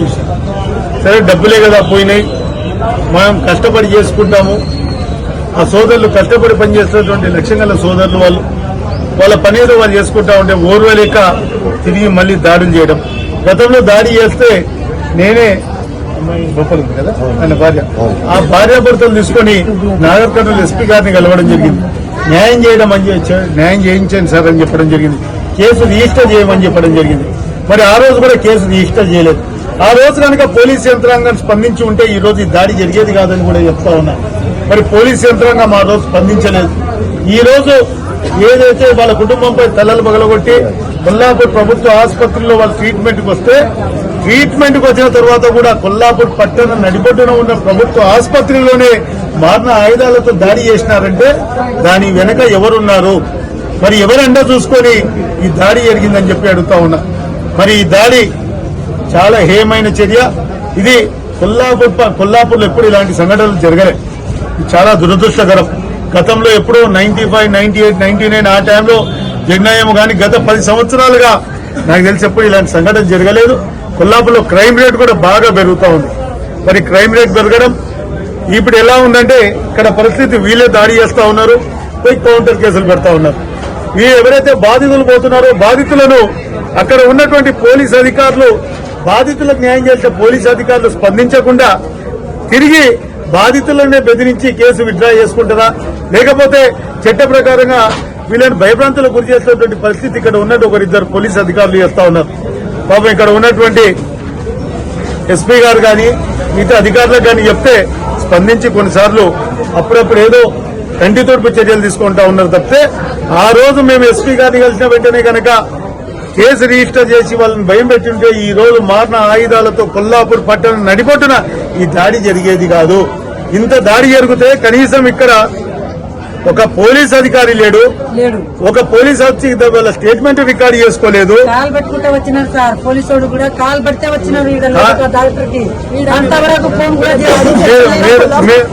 చూశారు సరే డబ్బులే కదా పోయినాయి. మనం కష్టపడి చేసుకుంటాము. ఆ సోదరులు కష్టపడి పనిచేస్తున్నటువంటి లక్ష్యం గల సోదరులు వాళ్ళు వాళ్ళ పని ఏదో వాళ్ళు చేసుకుంటా ఉంటే ఓర్వలేక తిరిగి మళ్ళీ దాడులు చేయడం. గతంలో దాడి చేస్తే నేనే గొప్పలు కదా? ఆయన భార్య. ఆ భార్యాభర్తలు తీసుకొని నాగర్ కర్నూలు ఎస్పీ గారిని కలవడం జరిగింది. న్యాయం చేయడం అని న్యాయం చేయించండి సార్ అని చెప్పడం జరిగింది. కేసు రిజిస్టర్ చేయమని చెప్పడం జరిగింది. మరి ఆ రోజు కూడా కేసు రిజిస్టర్ చేయలేదు. ఆ రోజు కనుక పోలీస్ యంత్రాంగం స్పందించి ఉంటే ఈ రోజు ఈ దాడి జరిగేది కాదని కూడా చెప్తా ఉన్నా. మరి పోలీస్ యంత్రాంగం ఆ రోజు స్పందించలేదు. ఈ రోజు ఏదైతే వాళ్ళ కుటుంబంపై తలలు పగలగొట్టి కొల్లాపూర్ ప్రభుత్వ ఆసుపత్రిలో వాళ్ళ ట్రీట్మెంట్కి వస్తే ట్రీట్మెంట్కి వచ్చిన తర్వాత కూడా కొల్లాపూర్ పట్టణ నడిబొడ్డున ఉన్న ప్రభుత్వ ఆసుపత్రిలోనే మారిన ఆయుధాలతో దాడి చేసినారంటే దాని వెనక ఎవరున్నారు? మరి ఎవరండ చూసుకొని ఈ దాడి జరిగిందని చెప్పి అడుగుతా ఉన్నా. మరి ఈ దాడి చాలా హేయమైన చర్య. ఇది కొల్లాపూర్ కొల్లాపూర్లో ఎప్పుడు ఇలాంటి సంఘటనలు జరగలే. చాలా దురదృష్టకరం. గతంలో ఎప్పుడో ninety five ninety eight ninety nine ఆ టైంలో జరిగినాయేమో కానీ గత పది సంవత్సరాలుగా నాకు తెలిసి ఎప్పుడు ఇలాంటి సంఘటన జరగలేదు. కొల్లాపూర్లో క్రైమ్ రేట్ కూడా బాగా పెరుగుతూ ఉంది. మరి క్రైమ్ రేట్ పెరగడం ఇప్పుడు ఎలా ఉందంటే ఇక్కడ పరిస్థితి వీళ్ళే దాడి చేస్తూ ఉన్నారు. పోయి కౌంటర్ కేసులు పెడతా ఉన్నారు. వీళ్ళు ఎవరైతే బాధితులు పోతున్నారో బాధితులను అక్కడ ఉన్నటువంటి పోలీస్ అధికారులు బాధితులకు న్యాయం చేసే పోలీస్ అధికారులు స్పందించకుండా తిరిగి బాధితులనే బెదిరించి కేసు విత్డ్రా చేసుకుంటారా? లేకపోతే చట్ట ప్రకారంగా వీళ్ళని భయభ్రాంతులకు గురి చేసేటువంటి పరిస్థితి ఇక్కడ ఉన్నట్టు ఒకరిద్దరు పోలీస్ అధికారులు చేస్తా ఉన్నారు. పాపం ఇక్కడ ఉన్నటువంటి ఎస్పీ గారు కానీ మిగతా అధికారులకు కానీ చెప్తే స్పందించి కొన్నిసార్లు అప్పుడప్పుడు ఏదో కంటితోడుపు చర్యలు తీసుకుంటా ఉన్నారు తప్పితే ఆ రోజు మేము ఎస్పీ గారిని కలిసిన వెంటనే కనుక కేసు రిజిస్టర్ చేసి వాళ్ళని భయం పెట్టుంటే ఈ రోజు మారిన ఆయుధాలతో కొల్లాపూర్ పట్టణం నడిపొట్టున ఈ దాడి జరిగేది కాదు. ఇంత దాడి జరిగితే కనీసం ఇక్కడ ఒక పోలీస్ అధికారి లేడు. లేడు. ఒక పోలీస్ అధికారి స్టేట్మెంట్ రికార్డ్ చేసుకోలేదు. కాల్ పట్టుకుంటే వచ్చినారు సార్. పోలీసు కూడా కాల్ పడితే వచ్చినారు ఈడ లోపల డాక్టర్కి అంతవరకు ఫోన్ కూడా చేయలేదు. మీరు-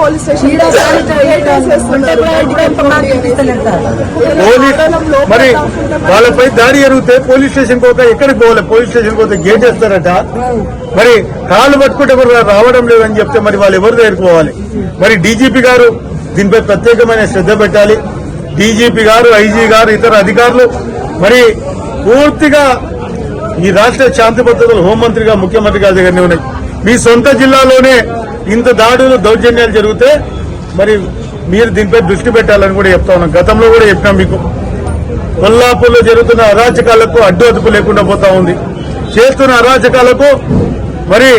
వాళ్ళపై దాడి జరిగితే పోలీస్ స్టేషన్ పోతే ఎక్కడికి పోవాలి? పోలీస్ స్టేషన్ పోతే గేట్ వేస్తారట. మరి కాళ్ళు పట్టుకుంటే ఎవరు రావడం లేదని చెప్తే మరి వాళ్ళు ఎవరు దగ్గరికి పోవాలి? మరి డీజీపీ గారు దీనిపై ప్రత్యేకమైన శ్రద్ధ పెట్టాలి. డీజీపీ గారు ఐజీ గారు ఇతర అధికారులు మరి పూర్తిగా ఈ రాష్ట్ర శాంతి భద్రతలు హోంమంత్రిగా ముఖ్యమంత్రి గారి దగ్గరనే ఉన్నాయి. మీ సొంత జిల్లాలోనే ఇంత దాడులు దౌర్జన్యాలు జరిగితే మరి మీరు దీనిపై దృష్టి పెట్టాలని కూడా చెప్తా ఉన్నాం. గతంలో కూడా చెప్పినాం మీకు. కొల్లాపూర్లో జరుగుతున్న అరాచకాలకు అడ్డు అదుపు లేకుండా పోతా ఉంది. చేస్తున్న అరాచకాలకు మరి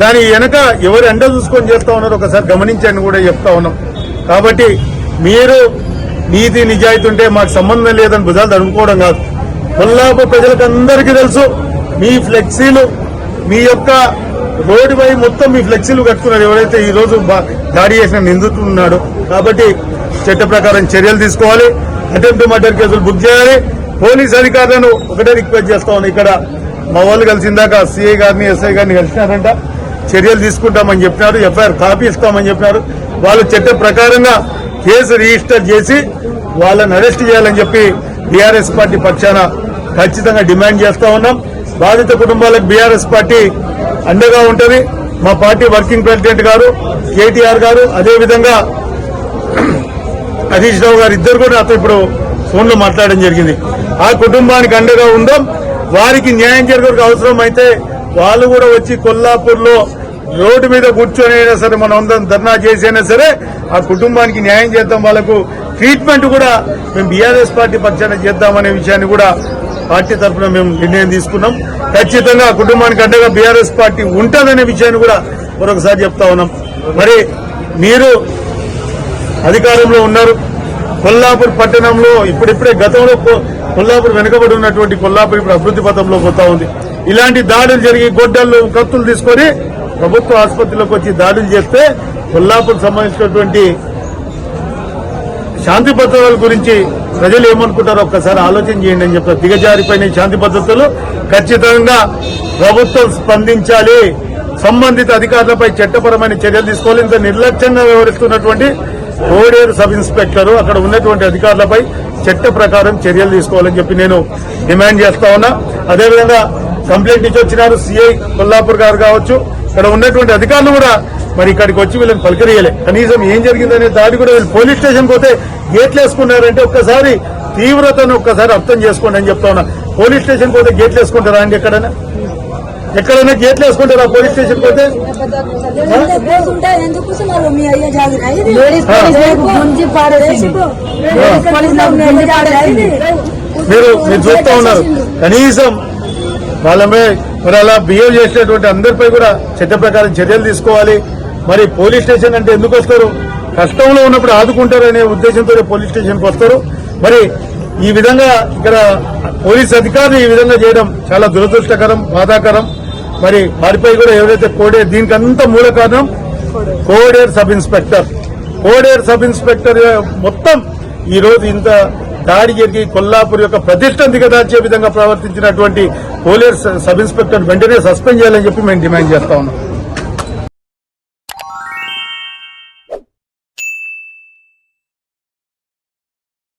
దాని వెనక ఎవరు ఎండ చూసుకొని చేస్తా ఉన్నారో ఒకసారి గమనించండి కూడా చెప్తా ఉన్నాం. కాబట్టి మీరు నీతి నిజాయితీ ఉంటే మాకు సంబంధం లేదని భుజాలు తడుముకోవడం కాదు. కొల్లాపు ప్రజలకందరికీ తెలుసు మీ ఫ్లెక్సీలు మీ యొక్క రోడ్డుపై మొత్తం మీ ఫ్లెక్సీలు కట్టుకున్నారు. ఎవరైతే ఈ రోజు దాడి చేసిన నిందితుడు ఉన్నాడో కాబట్టి చట్ట ప్రకారం చర్యలు తీసుకోవాలి. అటెంప్ట్ మర్డర్ కేసులు బుక్ చేయాలి. పోలీస్ అధికారులను ఒకటే రిక్వెస్ట్ చేస్తా ఇక్కడ మా వాళ్ళు కలిసిందాక సిఐ గారిని ఎస్ఐ గారిని కలిసినారంట. చర్యలు తీసుకుంటామని చెప్పినారు ఎఫ్ఐఆర్ కాపీ ఇస్తామని చెప్పినారు. వాళ్ళు చట్ట ప్రకారంగా కేసు రిజిస్టర్ చేసి వాళ్ళని అరెస్ట్ చేయాలని చెప్పి బీఆర్ఎస్ పార్టీ పక్షాన ఖచ్చితంగా డిమాండ్ చేస్తా ఉన్నాం. బాధిత కుటుంబాలకు బీఆర్ఎస్ పార్టీ అండగా ఉంటుంది. మా పార్టీ వర్కింగ్ ప్రెసిడెంట్ గారు కేటీఆర్ గారు అదేవిధంగా హరీష్ రావు గారు ఇద్దరు కూడా నాతో ఇప్పుడు ఫోన్లో మాట్లాడడం జరిగింది. ఆ కుటుంబానికి అండగా ఉందాం. వారికి న్యాయం జరగడానికి అవసరం అయితే వాళ్ళు కూడా వచ్చి కొల్లాపూర్లో రోడ్డు మీద కూర్చొని అయినా సరే మనం అందరం ధర్నా చేసైనా సరే ఆ కుటుంబానికి న్యాయం చేద్దాం వాళ్ళకు ట్రీట్మెంట్ కూడా మేము బీఆర్ఎస్ పార్టీ పక్షాన చేద్దామనే విషయాన్ని కూడా పార్టీ తరఫున మేము నిర్ణయం తీసుకున్నాం. ఖచ్చితంగా ఆ కుటుంబానికి అండగా బీఆర్ఎస్ పార్టీ ఉంటుందనే విషయాన్ని కూడా మరొకసారి చెప్తా ఉన్నాం. మరి మీరు అధికారంలో ఉన్నారు. కొల్లాపూర్ పట్టణంలో ఇప్పుడిప్పుడే గతంలో కొల్లాపూర్ వెనుకబడి ఉన్నటువంటి కొల్లాపూర్ ఇప్పుడు అభివృద్ధి పథంలో పోతా ఉంది. ఇలాంటి దాడులు జరిగి గొడ్డళ్ళు కత్తులు తీసుకొని ప్రభుత్వ ఆసుపత్రిలోకి వచ్చి దాడులు చేస్తే కొల్లాపూర్ సంబంధించినటువంటి శాంతి భద్రతల గురించి ప్రజలు ఏమనుకుంటారో ఒక్కసారి ఆలోచన చేయండి అని చెప్పారు దిగజారిపోయిన శాంతి భద్రతలు ఖచ్చితంగా ప్రభుత్వం స్పందించాలి. సంబంధిత అధికారులపై చట్టపరమైన చర్యలు తీసుకోవాలి. ఇంత నిర్లక్ష్యంగా వ్యవహరిస్తున్నటువంటి కోడేరు సబ్ ఇన్స్పెక్టర్ అక్కడ ఉన్నటువంటి అధికారులపై చట్ట ప్రకారం చర్యలు తీసుకోవాలని చెప్పి నేను డిమాండ్ చేస్తా ఉన్నా. అదేవిధంగా కంప్లైంట్ ఇచ్చి వచ్చినారు సిఐ కొల్లాపూర్ గారు కావచ్చు. ఇక్కడ ఉన్నటువంటి అధికారులు కూడా మరి ఇక్కడికి వచ్చి వీళ్ళని పలకరియలే. కనీసం ఏం జరిగిందనే దాడి కూడా వీళ్ళు పోలీస్ స్టేషన్ పోతే గేట్లు వేసుకున్నారంటే ఒక్కసారి తీవ్రతను ఒక్కసారి అర్థం చేసుకోండి అని చెప్తా ఉన్నా. పోలీస్ స్టేషన్ పోతే గేట్లు వేసుకుంటారా అండి ఎక్కడైనా? ఎక్కడైనా గేట్లు వేసుకుంటారా పోలీస్ స్టేషన్ పోతే? మీరు మీరు చూస్తా ఉన్నారు. కనీసం వాళ్ళపై మరి అలా బిహేవ్ చేసేటువంటి అందరిపై కూడా చట్ట ప్రకారం చర్యలు తీసుకోవాలి. మరి పోలీస్ స్టేషన్ అంటే ఎందుకు వస్తారు? కష్టంలో ఉన్నప్పుడు ఆదుకుంటారనే ఉద్దేశంతో పోలీస్ స్టేషన్కి వస్తారు. మరి ఈ విధంగా ఇక్కడ పోలీస్ అధికారులు ఈ విధంగా చేయడం చాలా దురదృష్టకరం బాధాకరం. మరి వారిపై కూడా ఎవరైతే కోడే దీనికంత మూల కారణం కోడేర్ సబ్ ఇన్స్పెక్టర్. కోడేర్ సబ్ ఇన్స్పెక్టర్ మొత్తం ఈ రోజు ఇంత దాడి జరిగి కొల్లాపూర్ యొక్క ప్రతిష్టం దిగదార్చే విధంగా ప్రవర్తించినటువంటి పోలీస్ సబ్ ఇన్స్పెక్టర్ వెంటనే సస్పెండ్ చేయాలని చెప్పి మేము డిమాండ్ చేస్తా ఉన్నాం.